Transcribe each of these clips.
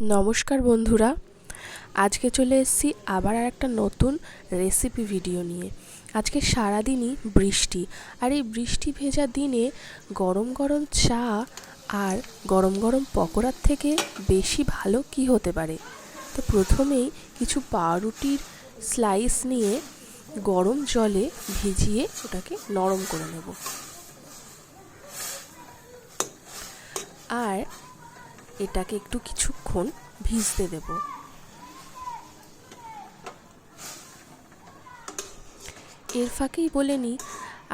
নমস্কার বন্ধুরা, আজকে চলে এসেছি আবার আর একটা নতুন রেসিপি ভিডিও নিয়ে। আজকে সারাদিনই বৃষ্টি, আর এই বৃষ্টি ভেজা দিনে গরম গরম চা আর গরম গরম পকোড়ার থেকে বেশি ভালো কি হতে পারে? তো প্রথমেই কিছু পাউরুটির স্লাইস নিয়ে গরম জলে ভিজিয়ে ওটাকে নরম করে নেব। আর এটাকে একটু কিছুক্ষণ ভিজতে দেব। এর ফাঁকেই বলে নিই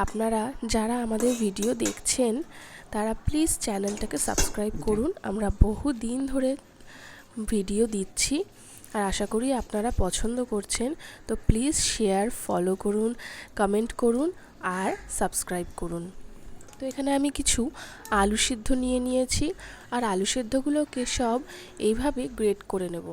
আপনারা যারা আমাদের ভিডিও দেখছেন তারা প্লিজ চ্যানেলটাকে সাবস্ক্রাইব করুন। আমরা বহু দিন ধরে ভিডিও দিচ্ছি আর আশা করি আপনারা পছন্দ করছেন। তো প্লিজ শেয়ার ফলো করুন কমেন্ট করুন আর সাবস্ক্রাইব করুন। তো এখানে আমি কিছু আলু সিদ্ধ নিয়ে নিয়েছি। আর আলু সিদ্ধগুলোকে সব এইভাবে গ্রেট করে নেব।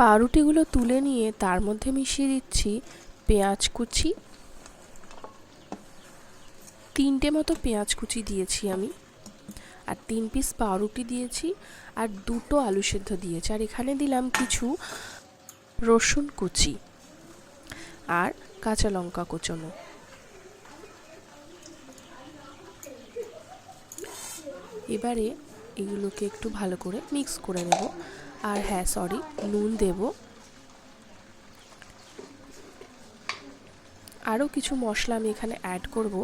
পাউরুটিগুলো তুলে নিয়ে তার মধ্যে মিশিয়ে দিচ্ছি পেঁয়াজ কুচি। তিনটে মতো পেঁয়াজ কুচি দিয়েছি আমি। আর তিন পিস পাউরুটি দিয়েছি আর দুটো আলু সেদ্ধ দিয়েছি। আর এখানে দিলাম কিছু রসুন কুচি আর কাঁচা লঙ্কা কুচনো। এবারে এগুলোকে একটু ভালো করে মিক্স করে নেব। আর হ্যাঁ সরি নুন দেব। আরও কিছু মশলা আমি এখানে অ্যাড করব,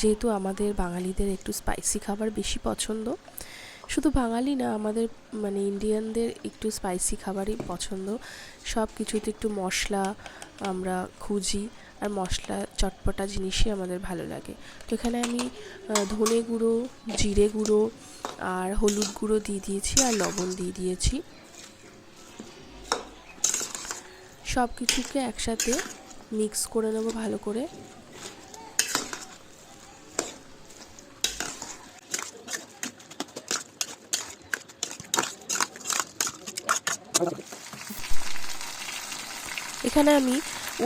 যেহেতু আমাদের বাঙালিদের একটু স্পাইসি খাবার বেশি পছন্দ। শুধু বাঙালি না, আমাদের মানে ইন্ডিয়ানদের একটু স্পাইসি খাবারই পছন্দ। সব কিছুতে একটু মশলা আমরা খুঁজি, আর মশলা চটপটা জিনিসই আমাদের ভালো লাগে। তো এখানে আমি ধনে গুঁড়ো, জিরে গুঁড়ো, আর হলুদ গুঁড়ো দিয়ে দিয়েছি, আর লবণ দিয়ে দিয়েছি। সব কিছুকে একসাথে মিক্স করে নেব ভালো করে। এখানে আমি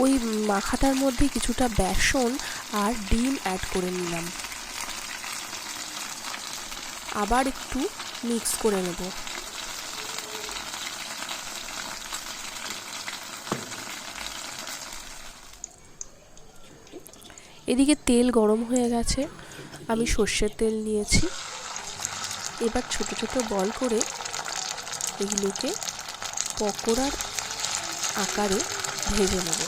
ওই মাখাটার মধ্যে কিছুটা বেসন আর ডিম অ্যাড করে নিলাম। আবার একটু মিক্স করে নেব। এদিকে তেল গরম হয়ে গেছে। আমি সর্ষের তেল নিয়েছি। এবার ছোট ছোট বল করে এগুলোকে পকোড়ার আকারে ভেজে নেব।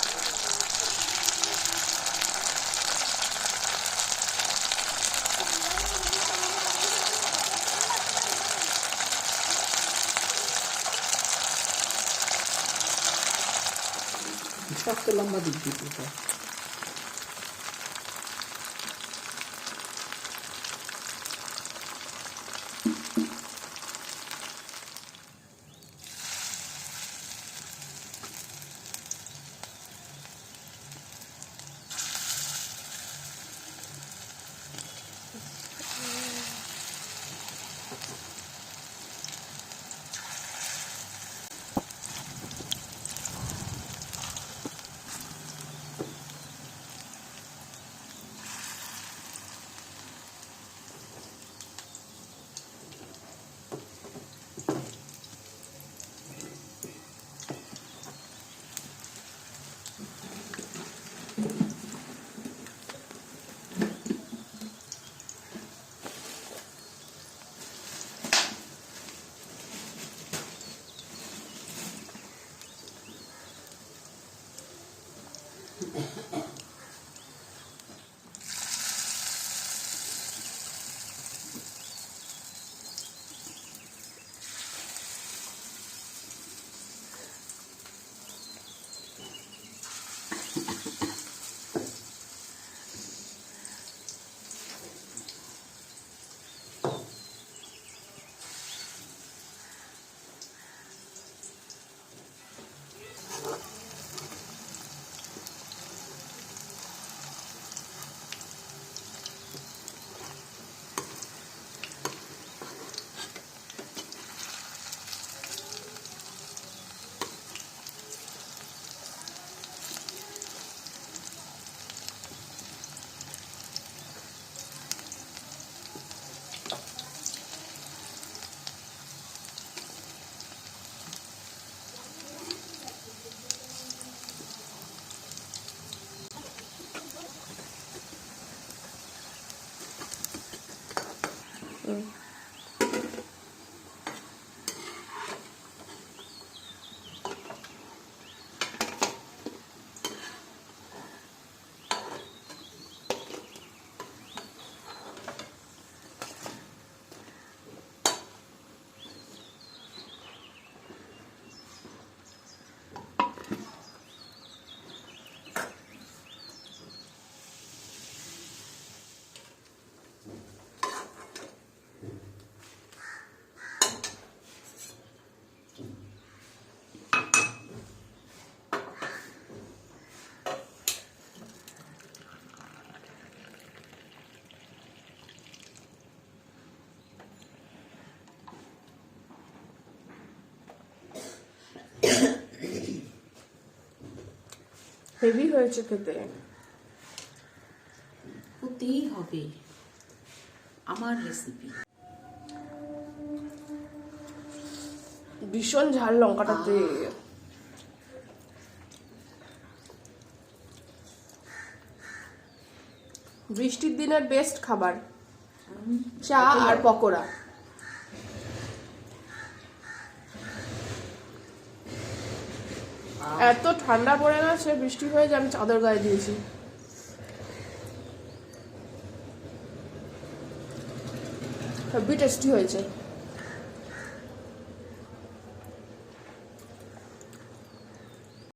শক্ত লম্বা দিক দিতে Lord. হেভি হয়েছে খেতে হতেই হবে আমার রেসিপি ভীষণ ঝাল লঙ্কাটাতে বৃষ্টির দিনের বেস্ট খাবার। চা আর পকোড়া। এত ঠান্ডা পড়ে না, সে বৃষ্টি হয়ে যায় আমি চাদর গায়ে দিয়েছি। হেভি টেস্টি হয়েছে।